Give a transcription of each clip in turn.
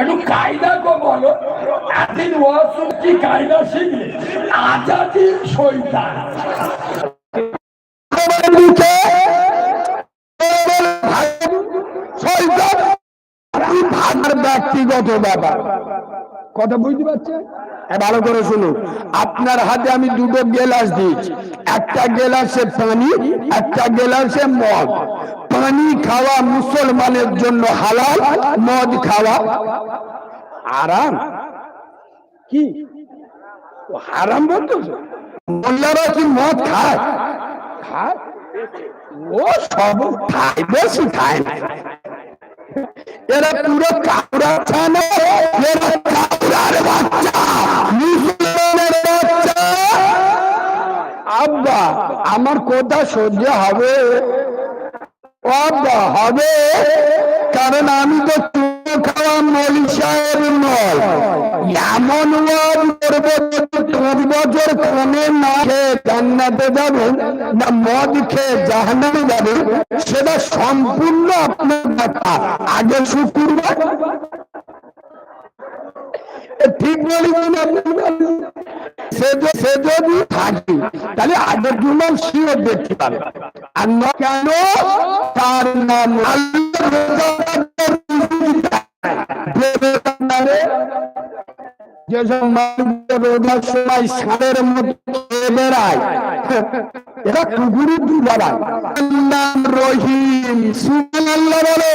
একটু কায়দা গো বলো। কি কায়দা শিখলে? আজাদির শৈতান কি ব্যক্তিগত ব্যাপার। কথা বুঝতে পারছেন? ভালো করে শুনুন। আপনার হাতে আমি দুটো গেলাস দিয়েছি। একটা গেলাসে পানি, একটা গেলাসে মদ। পানি খাওয়া মুসলমানের জন্য হালাল, মদ খাওয়া আরাম কি? হারাম বলতো? মোল্লারা কি মদ খায়? খায়? ও সব খায়, বেশি খায় না। এরা পুরো কাউরা ছানা এরা বাচ্চা। মুসলমানের বাচ্চা। আব্বা, আমার কথা সহ্য হবে। হবে, কারণ আমি তো চুনো খাওয়া মলি সাহেব নয়। এমন ওয়াজ করব পাঁচ বছর কমে না খেয়ে জান্নাতে যাবেন না মদ খেয়ে জাহান্নামে যাবেন সেটা সম্পূর্ণ আপনার ব্যাপার। আগে শুক্রবার। ঠিক বলেছেন আপনি সে যদি থাকে, তাহলে আগের জুমার শিওর দেখতে পাবে আর না কেন? তার নাম যেসব মানুষ সময় সারের মতো খেয়ে বেড়ায়। এরা কুকুরি দু বেড়ায় রহিম। সুবহানাল্লাহ বলে।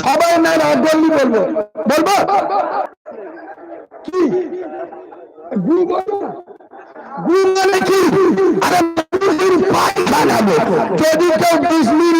সবাই না না, বললি বলব বলব কি গু বলব না? মানে কি আরে পায়খানা। যদি কেউ বলে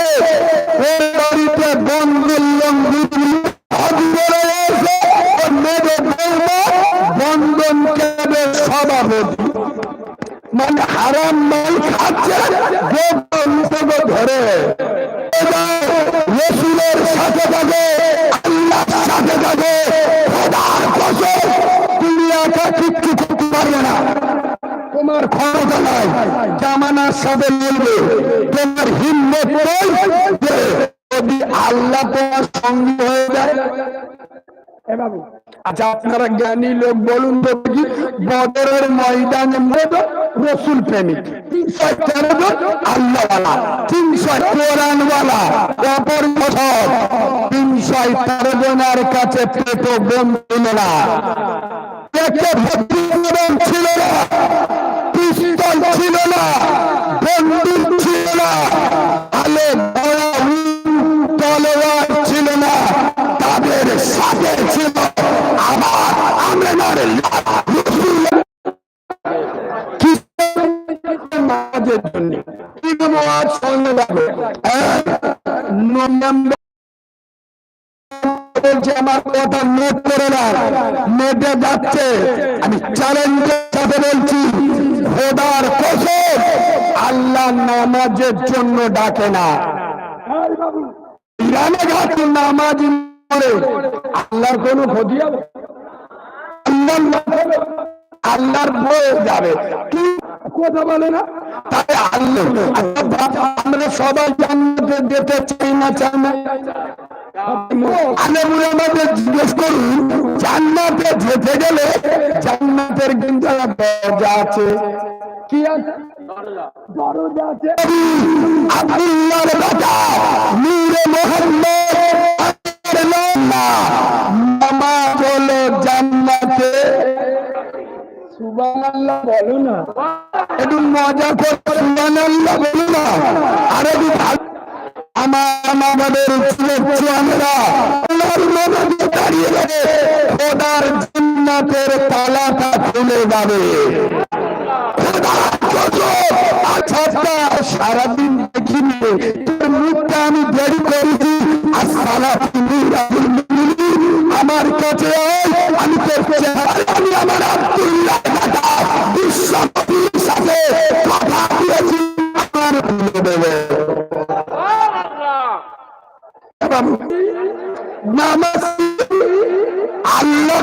হারাম মাল খাচ্ছে মুখে ধরে। রসুলের সাথে থাকে, আল্লাহর সাথে থাকে, খোদার তুমি একা কিচ্ছু করতে পারবে না। তোমার ক্ষমতা নাই জামানার সাথে মিলবে। তোমার হিম্মত যদি আল্লাহ তোমার সঙ্গে হয়ে যায় বাবু, আচ্ছা আপনারা জ্ঞানী লোক বলুন তো কি বদরের ময়দানে মতো রসুল প্রেমিক। তিনশো তেরো আল্লাহওয়ালা তিনশো কোরআনওয়ালা অপর বছর তিনশো তেরো জনের কাছে পেট বোম ছিল না জন্য নামাজ সঙ্গে বলছে আমার কথা নোট করে না যাচ্ছে আমি চ্যালেঞ্জের সাথে বলছি, খোদার কসম। আল্লাহ নামাজের জন্য ডাকে না ইরানে নামাজ করে আল্লাহর কোনো ক্ষতি হবে আল্লাহর বয়ে যাবে। কি কথা বলে না? তাই আল্লাহ আচ্ছা আমরা সবাই জান্নাতে যেতে চাই না চাই না। জিজ্ঞেস করুন, জান্নাতে যেতে গেলে জান্নাতের কিন্তু দরজা আছে। কি আছে? দরজা আছে। আব্দুল্লাহর বাবা নূরে মোহাম্মদ একটু মজা করে আমার আমাদের দাঁড়িয়ে তালাটা খুলে যাবে। সারাদিন দেখিনি। তোর মুখটা আমি দেরি করেছি। আর সারা আমার কাছে আমি তোর আমি আমার আব্দুল্লাহ নামাজ আল্লাহ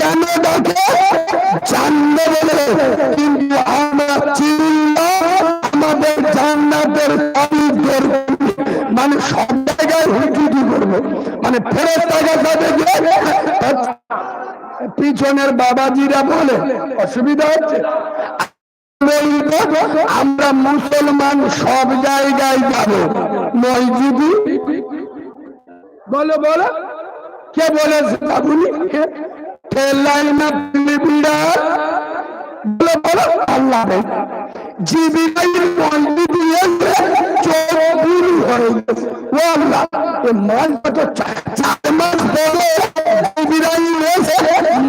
কেন ডাকে? জানবে বলে। কিন্তু আমরা চিল্লা আমাদের জান্নাতের তারিফের মানে সব জায়গায় হুজুরি করব। মানে ফেরত টাকা গিয়ে পিছনের বাবাজিরা বলে, অসুবিধা হচ্ছে? আমরা মুসলমান সব জায়গায় যাব। মসজিদি বলো বলো। কে বলেছে বাবুনি ঠেলাই না বিড়া বলো বলো। আল্লাহ জীবিকাই হয়ে গেছে। ও আল্লাহ, এ চার মাস জীবিকাই